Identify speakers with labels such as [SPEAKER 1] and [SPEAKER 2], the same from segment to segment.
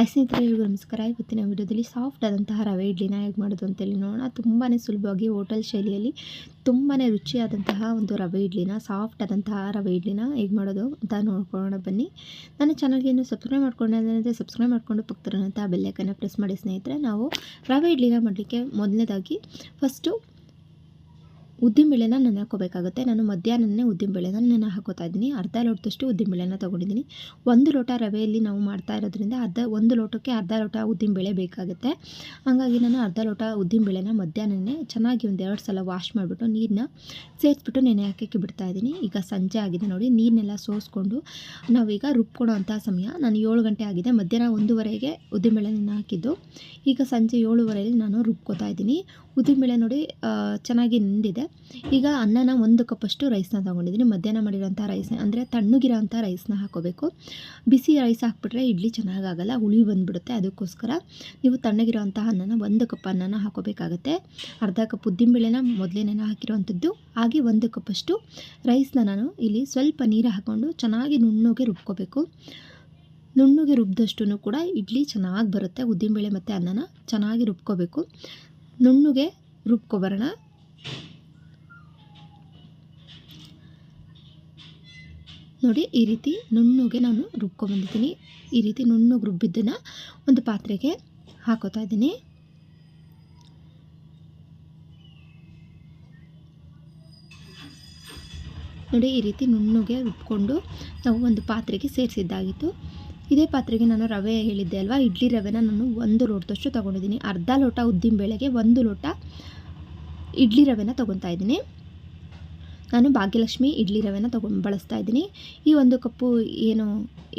[SPEAKER 1] Hi ಸ್ನೇಹಿತರೆ ಎಲ್ಲರಿಗೂ ನಮಸ್ಕಾರ. ಇವತ್ತಿನ ವಿಡಿಯೋದಲ್ಲಿ ಸಾಫ್ಟ್ ಆದಂತಹ ರವೆ ಇಡ್ಲಿನ ಹೇಗೆ ಮಾಡೋದು ಅಂತೇಳಿ ನೋಡೋಣ. ತುಂಬಾ ಸುಲಭವಾಗಿ ಹೋಟೆಲ್ ಶೈಲಿಯಲ್ಲಿ ತುಂಬಾ ರುಚಿಯಾದಂತಹ ಒಂದು ರವೆ ಇಡ್ಲಿನ, ಸಾಫ್ಟ್ ಆದಂತಹ ರವೆ ಇಡ್ಲಿನ ಹೇಗೆ ಮಾಡೋದು ಅಂತ ನೋಡ್ಕೊಳ್ಳೋಣ ಬನ್ನಿ. ನನ್ನ ಚಾನಲ್ಗೆ ಇನ್ನೂ ಸಬ್ಸ್ಕ್ರೈಬ್ ಮಾಡ್ಕೊಂಡ್ರೆ ಸಬ್ಸ್ಕ್ರೈಬ್ ಮಾಡ್ಕೊಂಡು ಪಕ್ಕದಲ್ಲಿರುವಂತಹ ಬೆಲ್ಲೈಕನ್ನು ಪ್ರೆಸ್ ಮಾಡಿ ಸ್ನೇಹಿತರೆ. ನಾವು ರವೆ ಇಡ್ಲಿನ ಮಾಡಲಿಕ್ಕೆ ಮೊದಲನೇದಾಗಿ ಫಸ್ಟು ಉದ್ದಿನಬೇಳೆನ ನೆನೆ ಹಾಕೋಬೇಕಾಗುತ್ತೆ ನಾನು ಮಧ್ಯಾಹ್ನನೇ ಉದ್ದಿನಬೇಳೆನ ನೆನೆ ಹಾಕೋತಾ ಇದ್ದೀನಿ. ಅರ್ಧ ಲೋಟದಷ್ಟು ಉದ್ದಿನಬೇಳೆನ ತೊಗೊಂಡಿದ್ದೀನಿ. ಒಂದು ಲೋಟ ರವೆಯಲ್ಲಿ ನಾವು ಮಾಡ್ತಾ ಇರೋದ್ರಿಂದ ಅರ್ಧ, ಒಂದು ಲೋಟಕ್ಕೆ ಅರ್ಧ ಲೋಟ ಉದ್ದಿನಬೇಳೆ ಬೇಕಾಗುತ್ತೆ. ಹಾಗಾಗಿ ನಾನು ಅರ್ಧ ಲೋಟ ಉದ್ದಿನಬೇಳೆನ ಮಧ್ಯಾಹ್ನನೇ ಚೆನ್ನಾಗಿ ಒಂದು ಎರಡು ಸಲ ವಾಶ್ ಮಾಡಿಬಿಟ್ಟು ನೀರನ್ನ ಸೇರಿಸ್ಬಿಟ್ಟು ನೆನೆ ಹಾಕೋಕ್ಕೆ ಬಿಡ್ತಾ ಇದ್ದೀನಿ. ಈಗ ಸಂಜೆ ಆಗಿದೆ ನೋಡಿ ನೀರನ್ನೆಲ್ಲ ಸೋಸ್ಕೊಂಡು ನಾವೀಗ ರುಬ್ಕೊಳೋ ಅಂಥ ಸಮಯ. ನಾನು ಏಳು ಗಂಟೆ ಆಗಿದೆ. ಮಧ್ಯಾಹ್ನ ಒಂದೂವರೆಗೆ ಉದ್ದಿನಬೇಳೆ ನೆನೆ ಹಾಕಿದ್ದು. ಈಗ ಸಂಜೆ ಏಳುವರೆಯಲ್ಲಿ ನಾನು ರುಬ್ಕೋತಾ ಇದ್ದೀನಿ. ಉದ್ದಿನಬೇಳೆ ನೋಡಿ ಚೆನ್ನಾಗಿ ನಿಂದಿದೆ. ಈಗ ಅನ್ನನ ಒಂದು ಕಪ್ಪಷ್ಟು ರೈಸ್ನ ತೊಗೊಂಡಿದ್ದೀನಿ. ಮಧ್ಯಾಹ್ನ ಮಾಡಿರೋಂಥ ರೈಸ್ನ ಅಂದರೆ ತಣ್ಣಗಿರೋಂಥ ರೈಸ್ನ ಹಾಕೋಬೇಕು. ಬಿಸಿ ರೈಸ್ ಹಾಕ್ಬಿಟ್ರೆ ಇಡ್ಲಿ ಚೆನ್ನಾಗಾಗಲ್ಲ, ಹುಳಿ ಬಂದುಬಿಡುತ್ತೆ. ಅದಕ್ಕೋಸ್ಕರ ನೀವು ತಣ್ಣಗಿರೋಂಥ ಅನ್ನನ ಒಂದು ಕಪ್ ಅನ್ನನ ಹಾಕೋಬೇಕಾಗತ್ತೆ. ಅರ್ಧ ಕಪ್ ಉದ್ದಿನಬೇಳೆನ ಮೊದಲೇನೇನ ನೆನೆ ಹಾಕಿರೋವಂಥದ್ದು ಹಾಗೆ ಒಂದು ಕಪ್ಪಷ್ಟು ರೈಸ್ನ ನಾನು ಇಲ್ಲಿ ಸ್ವಲ್ಪ ನೀರು ಹಾಕ್ಕೊಂಡು ಚೆನ್ನಾಗಿ ನುಣ್ಣಗೆ ರುಬ್ಕೋಬೇಕು. ನುಣ್ಣಗೆ ರುಬ್ಬಿದಷ್ಟು ಕೂಡ ಇಡ್ಲಿ ಚೆನ್ನಾಗಿ ಬರುತ್ತೆ. ಉದ್ದಿನಬೇಳೆ ಮತ್ತು ಅನ್ನನ ಚೆನ್ನಾಗಿ ರುಬ್ಕೋಬೇಕು. ನುಣ್ಣಗೆ ರುಬ್ಕೊಬರೋಣ. ನೋಡಿ, ಈ ರೀತಿ ನುಣ್ಣಗೆ ನಾನು ರುಬ್ಕೊಂಬಂದಿದ್ದೀನಿ ಈ ರೀತಿ ನುಣ್ಣಗೆ ರುಬ್ಬಿದ್ದನ್ನು ಒಂದು ಪಾತ್ರೆಗೆ ಹಾಕೋತಾ ಇದ್ದೀನಿ. ನೋಡಿ, ಈ ರೀತಿ ನುಣ್ಣಗೆ ರುಬ್ಕೊಂಡು ನಾವು ಒಂದು ಪಾತ್ರೆಗೆ ಸೇರಿಸಿದ್ದಾಗಿತ್ತು. ಇದೇ ಪಾತ್ರೆಗೆ ನಾನು ರವೆ ಹೇಳಿದ್ದೆ ಅಲ್ವಾ? ಇಡ್ಲಿ ರವೆನ ನಾನು ಒಂದು ಲೋಟದಷ್ಟು ತೊಗೊಂಡಿದ್ದೀನಿ. ಅರ್ಧ ಲೋಟ ಉದ್ದಿನ ಬೇಳೆಗೆ ಒಂದು ಲೋಟ ಇಡ್ಲಿ ರವೆನ ತೊಗೊತಾ ಇದ್ದೀನಿ. ನಾನು ಭಾಗ್ಯಲಕ್ಷ್ಮಿ ಇಡ್ಲಿ ರವೆನ ತೊಗೊಂಡು ಬಳಸ್ತಾ ಇದ್ದೀನಿ. ಈ ಒಂದು ಕಪ್ಪು ಏನು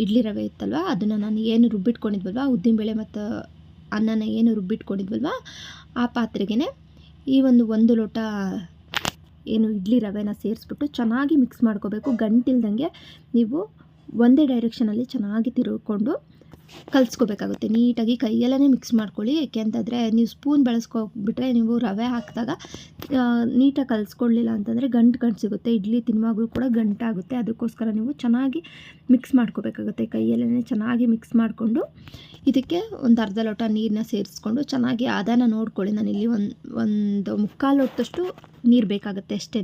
[SPEAKER 1] ಇಡ್ಲಿ ರವೆ ಇತ್ತಲ್ವ, ಅದನ್ನು ನಾನು ಏನು ರುಬ್ಬಿಟ್ಕೊಂಡಿದ್ವಲ್ವ, ಉದ್ದಿನಬೇಳೆ ಮತ್ತು ಅನ್ನನ ಏನು ರುಬ್ಬಿಟ್ಕೊಂಡಿದ್ವಲ್ವ, ಆ ಪಾತ್ರೆಗೆ ಈ ಒಂದು ಒಂದು ಲೋಟ ಏನು ಇಡ್ಲಿ ರವೆನ ಸೇರಿಸ್ಬಿಟ್ಟು ಚೆನ್ನಾಗಿ ಮಿಕ್ಸ್ ಮಾಡ್ಕೋಬೇಕು. ಗಂಟಿಲ್ದಂಗೆ ನೀವು ಒಂದೇ ಡೈರೆಕ್ಷನಲ್ಲಿ ಚೆನ್ನಾಗಿ ತಿರುಗಿಕೊಂಡು ಕಲಿಸ್ಕೋಬೇಕಾಗುತ್ತೆ. ನೀಟಾಗಿ ಕೈಯಲ್ಲೇ ಮಿಕ್ಸ್ ಮಾಡ್ಕೊಳ್ಳಿ. ಏಕೆ ಅಂತಂದರೆ ನೀವು ಸ್ಪೂನ್ ಬಳಸ್ಕೊಬಿಟ್ರೆ ನೀವು ರವೆ ಹಾಕಿದಾಗ ನೀಟಾಗಿ ಕಲಿಸ್ಕೊಳ್ಳಿಲ್ಲ ಅಂತಂದರೆ ಗಂಟು ಗಂಟು ಸಿಗುತ್ತೆ. ಇಡ್ಲಿ ತಿನ್ನುವಾಗಲೂ ಕೂಡ ಗಂಟಾಗುತ್ತೆ. ಅದಕ್ಕೋಸ್ಕರ ನೀವು ಚೆನ್ನಾಗಿ ಮಿಕ್ಸ್ ಮಾಡ್ಕೋಬೇಕಾಗುತ್ತೆ. ಕೈಯಲ್ಲೇ ಚೆನ್ನಾಗಿ ಮಿಕ್ಸ್ ಮಾಡಿಕೊಂಡು, ಇದಕ್ಕೆ ಒಂದು ಅರ್ಧ ಲೋಟ ನೀರನ್ನ ಸೇರಿಸ್ಕೊಂಡು ಚೆನ್ನಾಗಿ ಆದಾನ ನೋಡ್ಕೊಳ್ಳಿ. ನಾನಿಲ್ಲಿ ಒಂದು ಒಂದು ಮುಕ್ಕಾಲು ಲೋಟದಷ್ಟು ನೀರು ಬೇಕಾಗುತ್ತೆ ಅಷ್ಟೇ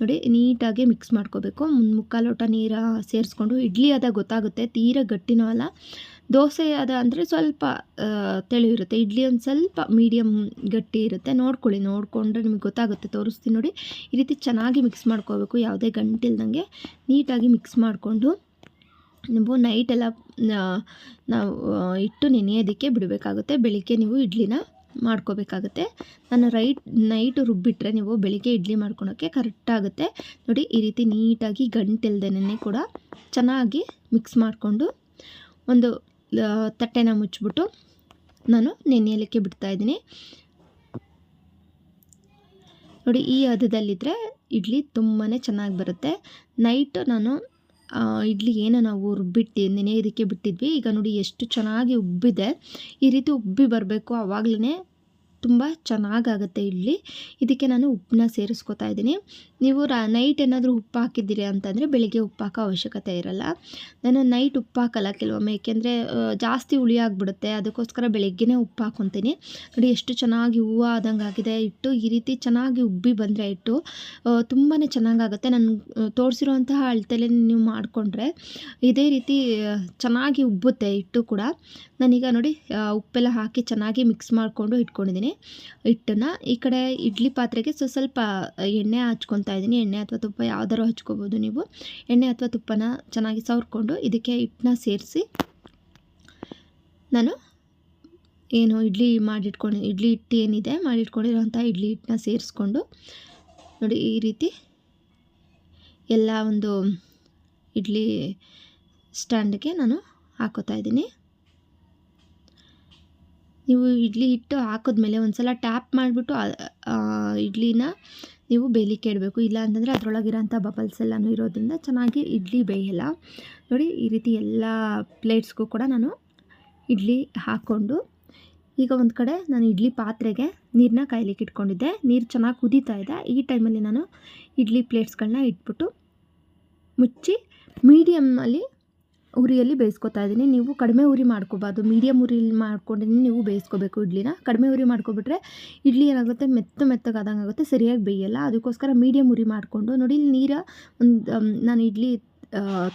[SPEAKER 1] ನೋಡಿ, ನೀಟಾಗಿ ಮಿಕ್ಸ್ ಮಾಡ್ಕೋಬೇಕು. ಮುಕ್ಕಾಲು ಲೋಟ ನೀರು ಸೇರಿಸ್ಕೊಂಡು, ಇಡ್ಲಿ ಅದ ಗೊತ್ತಾಗುತ್ತೆ, ತೀರ ಗಟ್ಟಿನೂ ಅಲ್ಲ. ದೋಸೆ ಅದು ಅಂದರೆ ಸ್ವಲ್ಪ ತೆಳು ಇರುತ್ತೆ. ಇಡ್ಲಿ ಒಂದು ಸ್ವಲ್ಪ ಮೀಡಿಯಮ್ ಗಟ್ಟಿ ಇರುತ್ತೆ. ನೋಡ್ಕೊಳ್ಳಿ, ನೋಡಿಕೊಂಡ್ರೆ ನಿಮಗೆ ಗೊತ್ತಾಗುತ್ತೆ. ತೋರಿಸ್ತೀನಿ ನೋಡಿ. ಈ ರೀತಿ ಚೆನ್ನಾಗಿ ಮಿಕ್ಸ್ ಮಾಡ್ಕೋಬೇಕು. ಯಾವುದೇ ಗಂಟಿಲ್ದಂಗೆ ನೀಟಾಗಿ ಮಿಕ್ಸ್ ಮಾಡಿಕೊಂಡು ನೀವು ನೈಟೆಲ್ಲ ನಾವು ಇಟ್ಟು ನೆನೆಯೋದಕ್ಕೆ ಬಿಡಬೇಕಾಗುತ್ತೆ. ಬೆಳಿಗ್ಗೆ ನೀವು ಇಡ್ಲಿನ ಮಾಡ್ಕೋಬೇಕಾಗುತ್ತೆ. ನಾನು ರೈಟ್ ನೈಟ್ ರುಬ್ಬಿಟ್ರೆ ನೀವು ಬೆಳಿಗ್ಗೆ ಇಡ್ಲಿ ಮಾಡ್ಕೊಳೋಕ್ಕೆ ಕರೆಕ್ಟಾಗುತ್ತೆ ನೋಡಿ, ಈ ರೀತಿ ನೀಟಾಗಿ ಗಂಟಿಲ್ದೇನೆ ಕೂಡ ಚೆನ್ನಾಗಿ ಮಿಕ್ಸ್ ಮಾಡಿಕೊಂಡು ಒಂದು ತಟ್ಟೆನ ಮುಚ್ಚಿಬಿಟ್ಟು ನಾನು ನೆನೆಯಲಿಕ್ಕೆ ಬಿಡ್ತಾಯಿದ್ದೀನಿ ನೋಡಿ, ಈ ಹದದಲ್ಲಿದ್ದರೆ ಇಡ್ಲಿ ತುಂಬಾ ಚೆನ್ನಾಗಿ ಬರುತ್ತೆ. ನೈಟ್ ನಾನು ಇಡ್ಲಿ ಏನೋ ನಾವು ರುಬ್ಬಿಟ್ಟು, ನೆನೆಯೋದಕ್ಕೆ ಬಿಟ್ಟಿದ್ವಿ. ಈಗ ನೋಡಿ, ಎಷ್ಟು ಚೆನ್ನಾಗಿ ಉಬ್ಬಿದೆ. ಈ ರೀತಿ ಉಬ್ಬಿ ಬರಬೇಕು ಆವಾಗಲೇ ತುಂಬ ಚೆನ್ನಾಗಾಗುತ್ತೆ ಇಡ್ಲಿ ಇದಕ್ಕೆ ನಾನು ಉಪ್ಪನ್ನ ಸೇರಿಸ್ಕೊತಾ ಇದ್ದೀನಿ. ನೀವು ರಾ ನೈಟ್ ಏನಾದರೂ ಉಪ್ಪು ಹಾಕಿದ್ದೀರಿ ಅಂತಂದರೆ ಬೆಳಿಗ್ಗೆ ಉಪ್ಪು ಹಾಕೋ ಅವಶ್ಯಕತೆ ಇರಲ್ಲ. ನಾನು ನೈಟ್ ಉಪ್ಪು ಹಾಕಲ್ಲ ಕೆಲವೊಮ್ಮೆ, ಏಕೆಂದರೆ ಜಾಸ್ತಿ ಹುಳಿ ಆಗಿಬಿಡುತ್ತೆ. ಅದಕ್ಕೋಸ್ಕರ ಬೆಳಿಗ್ಗೆನೇ ಉಪ್ಪು ಹಾಕ್ಕೊತೀನಿ ನೋಡಿ, ಎಷ್ಟು ಚೆನ್ನಾಗಿ ಹೂವು ಆದಂಗೆ ಆಗಿದೆ. ಇಟ್ಟು ಈ ರೀತಿ ಚೆನ್ನಾಗಿ ಉಬ್ಬಿ ಬಂದರೆ ಇಟ್ಟು ತುಂಬಾ ಚೆನ್ನಾಗಾಗುತ್ತೆ. ನಾನು ತೋರಿಸಿರುವಂತಹ ಅಳತೆಲೆ ನೀವು ಮಾಡಿಕೊಂಡ್ರೆ ಇದೇ ರೀತಿ ಚೆನ್ನಾಗಿ ಉಬ್ಬುತ್ತೆ ಇಟ್ಟು ಕೂಡ. ನಾನೀಗ ನೋಡಿ ಉಪ್ಪೆಲ್ಲ ಹಾಕಿ ಚೆನ್ನಾಗಿ ಮಿಕ್ಸ್ ಮಾಡಿಕೊಂಡು ಇಟ್ಕೊಂಡಿದ್ದೀನಿ. ಹಿಟ್ಟನ್ನು ಈ ಕಡೆ ಇಡ್ಲಿ ಪಾತ್ರೆಗೆ ಸ್ವಲ್ಪ ಸ್ವಲ್ಪ ಎಣ್ಣೆ ಹಚ್ಕೊತಾ ಇದ್ದೀನಿ. ಎಣ್ಣೆ ಅಥವಾ ತುಪ್ಪ ಯಾವ್ದಾರು ಹಚ್ಕೋಬೋದು ನೀವು. ಎಣ್ಣೆ ಅಥವಾ ತುಪ್ಪನ ಚೆನ್ನಾಗಿ ಸವರ್ಕೊಂಡು ಇದಕ್ಕೆ ಹಿಟ್ಟನ್ನ ಸೇರಿಸಿ ನಾನು ಏನು ಇಡ್ಲಿ ಮಾಡಿಟ್ಕೊಂಡು, ಇಡ್ಲಿ ಹಿಟ್ಟು ಏನಿದೆ ಮಾಡಿಟ್ಕೊಂಡಿರೋಂಥ ಇಡ್ಲಿ ಹಿಟ್ಟನ್ನ ಸೇರಿಸ್ಕೊಂಡು ನೋಡಿ ಈ ರೀತಿ ಎಲ್ಲ ಒಂದು ಇಡ್ಲಿ ಸ್ಟ್ಯಾಂಡ್ಗೆ ನಾನು ಹಾಕೋತಾ ಇದ್ದೀನಿ. ನೀವು ಇಡ್ಲಿ ಹಿಟ್ಟು ಹಾಕಿದ್ಮೇಲೆ ಒಂದು ಸಲ ಟ್ಯಾಪ್ ಮಾಡಿಬಿಟ್ಟು ಇಡ್ಲಿನ ನೀವು ಬೇಯಲಿಕ್ಕೆ ಇಡಬೇಕು. ಇಲ್ಲ ಅಂತಂದರೆ ಅದರೊಳಗಿರೋಂಥ ಬಬಲ್ಸ್ ಎಲ್ಲನೂ ಇರೋದ್ರಿಂದ ಚೆನ್ನಾಗಿ ಇಡ್ಲಿ ಬೇಯಲ್ಲ. ನೋಡಿ, ಈ ರೀತಿ ಎಲ್ಲ ಪ್ಲೇಟ್ಸ್ಗೂ ಕೂಡ ನಾನು ಇಡ್ಲಿ ಹಾಕ್ಕೊಂಡು, ಈಗ ಒಂದು ಕಡೆ ನಾನು ಇಡ್ಲಿ ಪಾತ್ರೆಗೆ ನೀರನ್ನ ಕಾಯ್ಲಿಕ್ಕೆ ಇಟ್ಕೊಂಡಿದ್ದೆ. ನೀರು ಚೆನ್ನಾಗಿ ಕುದೀತಾ ಇದೆ. ಈ ಟೈಮಲ್ಲಿ ನಾನು ಇಡ್ಲಿ ಪ್ಲೇಟ್ಸ್ಗಳನ್ನ ಇಟ್ಬಿಟ್ಟು ಮುಚ್ಚಿ ಮೀಡಿಯಮ್ಮಲ್ಲಿ ಉರಿಯಲ್ಲಿ ಬೇಯಿಸ್ಕೊತಾ ಇದ್ದೀನಿ. ನೀವು ಕಡಿಮೆ ಉರಿ ಮಾಡ್ಕೋಬಾರ್ದು. ಮೀಡಿಯಮ್ ಉರಿಲಿ ಮಾಡ್ಕೊಂಡೇ ನೀವು ಬೇಯಿಸ್ಕೋಬೇಕು ಇಡ್ಲಿನ. ಕಡಿಮೆ ಉರಿ ಮಾಡ್ಕೊಬಿಟ್ರೆ ಇಡ್ಲಿ ಏನಾಗುತ್ತೆ? ಮೆತ್ತ ಮೆತ್ತಗಾದಂಗೆ ಆಗುತ್ತೆ. ಸರಿಯಾಗಿ ಬೇಯಲ್ಲ. ಅದಕ್ಕೋಸ್ಕರ ಮೀಡಿಯಮ್ ಉರಿ ಮಾಡಿಕೊಂಡು ನೋಡಿ, ಇಲ್ಲಿ ನೀರ ಒಂದು ನಾನು ಇಡ್ಲಿ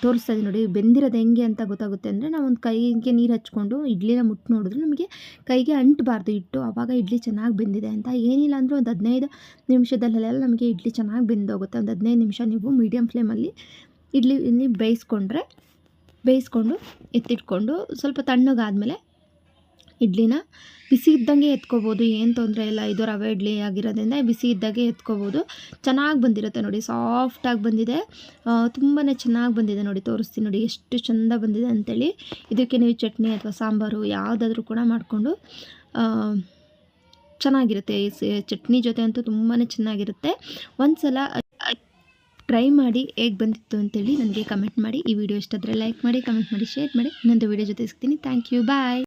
[SPEAKER 1] ತೋರಿಸ್ತಾ ಇದ್ದೀನಿ ನೋಡಿ. ಬೆಂದಿರೋದು ಹೆಂಗೆ ಅಂತ ಗೊತ್ತಾಗುತ್ತೆ ಅಂದರೆ, ನಾವು ಒಂದು ಕೈಗೆ ನೀರು ಹಚ್ಕೊಂಡು ಇಡ್ಲಿನ ಮುಟ್ಟು ನೋಡಿದ್ರೆ ನಮಗೆ ಕೈಗೆ ಅಂಟಬಾರ್ದು ಇಟ್ಟು ಆವಾಗ ಇಡ್ಲಿ ಚೆನ್ನಾಗಿ ಬೆಂದಿದೆ ಅಂತ. ಏನಿಲ್ಲ ಅಂದರೂ ಒಂದು ಹದಿನೈದು ನಿಮಿಷದಲ್ಲೆಲ್ಲ ನಮಗೆ ಇಡ್ಲಿ ಚೆನ್ನಾಗಿ ಬೆಂದೋಗುತ್ತೆ. ಒಂದು ಹದಿನೈದು ನಿಮಿಷ ನೀವು ಮೀಡಿಯಮ್ ಫ್ಲೇಮಲ್ಲಿ ಇಡ್ಲಿ ಇಲ್ಲಿ ಬೇಯಿಸ್ಕೊಂಡ್ರೆ ಬೇಯಿಸ್ಕೊಂಡು ಎತ್ತಿಟ್ಕೊಂಡು ಸ್ವಲ್ಪ ತಣ್ಣಗಾದಮೇಲೆ ಇಡ್ಲಿನ ಬಿಸಿ ಇದ್ದಂಗೆ ಎತ್ಕೋಬೋದು. ಏನು ತೊಂದರೆ ಇಲ್ಲ. ಇದು ರವೆ ಇಡ್ಲಿ ಆಗಿರೋದ್ರಿಂದ ಬಿಸಿ ಇದ್ದಾಗೆ ಎತ್ಕೋಬೋದು. ಚೆನ್ನಾಗಿ ಬಂದಿರುತ್ತೆ ನೋಡಿ. ಸಾಫ್ಟಾಗಿ ಬಂದಿದೆ. ತುಂಬಾ ಚೆನ್ನಾಗಿ ಬಂದಿದೆ ನೋಡಿ. ತೋರಿಸ್ತೀನಿ ನೋಡಿ. ಎಷ್ಟು ಚೆಂದ ಬಂದಿದೆ ಅಂತೇಳಿ. ಇದಕ್ಕೆ ನೀವು ಚಟ್ನಿ ಅಥವಾ ಸಾಂಬಾರು ಯಾವುದಾದ್ರೂ ಕೂಡ ಮಾಡಿಕೊಂಡು ಚೆನ್ನಾಗಿರುತ್ತೆ. ಈ ಚಟ್ನಿ ಜೊತೆ ಅಂತೂ ತುಂಬಾ ಚೆನ್ನಾಗಿರುತ್ತೆ. ಒಂದು ಸಲ ಟ್ರೈ ಮಾಡಿ ಹೇಗೆ ಬಂದಿತ್ತು ಅಂತೇಳಿ ನನಗೆ ಕಮೆಂಟ್ ಮಾಡಿ. ಈ ವಿಡಿಯೋ ಇಷ್ಟಾದರೆ ಲೈಕ್ ಮಾಡಿ ಕಮೆಂಟ್ ಮಾಡಿ ಶೇರ್ ಮಾಡಿ. ಇನ್ನೊಂದು ವಿಡಿಯೋ ಜೊತೆ ಸಿಗ್ತೀನಿ. Thank you bye